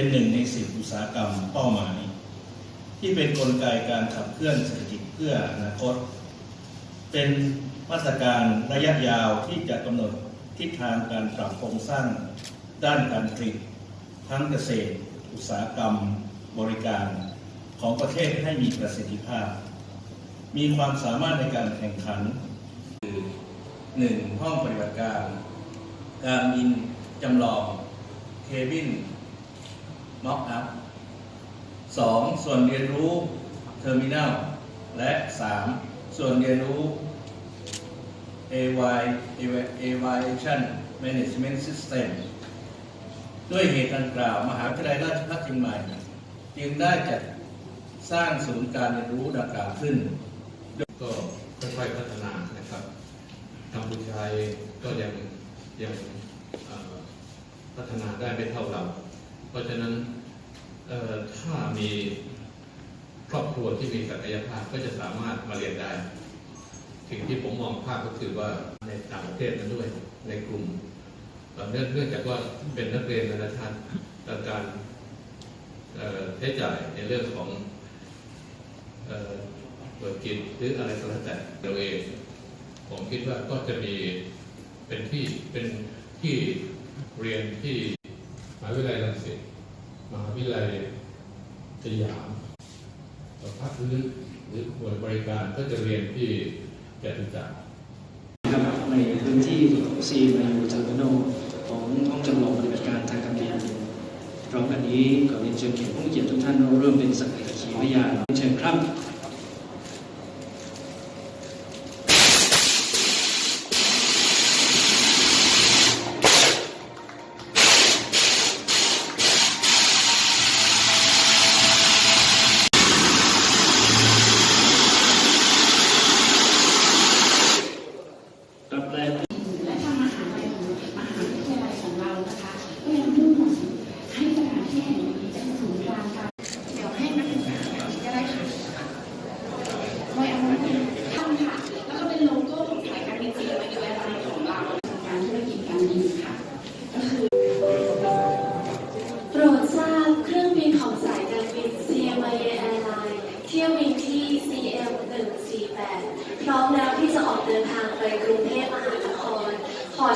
เป็นหนึ่งในสิบอุตสาหกรรมเป้าหมาย ที่เป็นกลไกการขับเคลื่อนเศรษฐกิจเพื่ออนาคต เป็นมาตรการระยะยาวที่จะกำหนดทิศทางการปรับโครงสร้างด้านการผลิตทั้งเกษตร อุตสาหกรรม บริการของประเทศให้มีประสิทธิภาพ มีความสามารถในการแข่งขันหนึ่งห้องปฏิบัติการ การบินจำลองเคบิน ม็อกอัพสองส่วนเรียนรู้เทอร์มินัลและสามส่วนเรียนรู้ AY Aviation Management System ด้วยเหตุดังกล่าว มหาวิทยาลัยราชภัฏเชียงใหม่ จึงได้จัดสร้างศูนย์การเรียนรู้ดังกล่าวขึ้น ก็ค่อยๆพัฒนานะครับกัมพูชาก็ยังยังพัฒนาได้ไม่เท่าเรา เพราะฉะนั้น ถ้ามีครอบครัวที่มีศักยภาพก็จะสามารถมาเรียนได้ สิ่งที่ผมมองภาพก็คือว่าในต่างประเทศนั้นด้วยในกลุ่มเนื่องเนื่องจากว่าเป็นนักเรียนนานาชาติและการใช้จ่ายในเรื่องของเอ่อเปิดกิจหรืออะไรก็แล้วแต่เราเอง ผมคิดว่าก็จะมีเป็นที่เป็นที่เรียนที่มหาวิทยาลัยรังสิต มหาวิทยาลัยสยามภาคพื้นหรือหน่วยบริการก็จะเรียนที่จตุจักรนะครับในพื้นที่ซีมายูเทอร์มินอลของห้องจำลองปฏิบัติการทางการเงินพร้อมกันนี้ขอเรียนเชิญเขกผู้เกียรติทุกท่านร่วมเป็นสักขีพยานเชิญครับ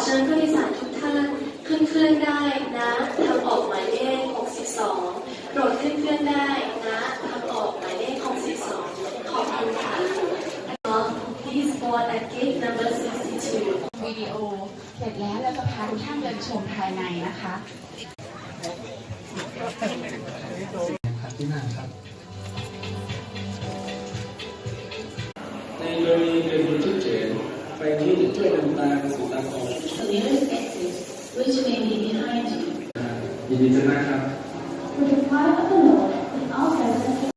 เชิญผู้โดยสารทุกท่านขึ้นเครื่องได้นะทางออกหมายเลข 62 โปรดขึ้นเครื่องได้นะทางออกหมายเลข 62 ขอบคุณค่ะ Please board at gate number 62 วิดีโอ เสร็จแล้วเราจะพาทุกท่านเดินชมภายในนะคะที่นั่นครับในกรณีเป็นคนฉุกเฉินไปที่จะช่วยนำตาสู่ตาของ The nearest exit, which may be behind you. ยินดีต้อนรับครับ With the quiet of the Lord,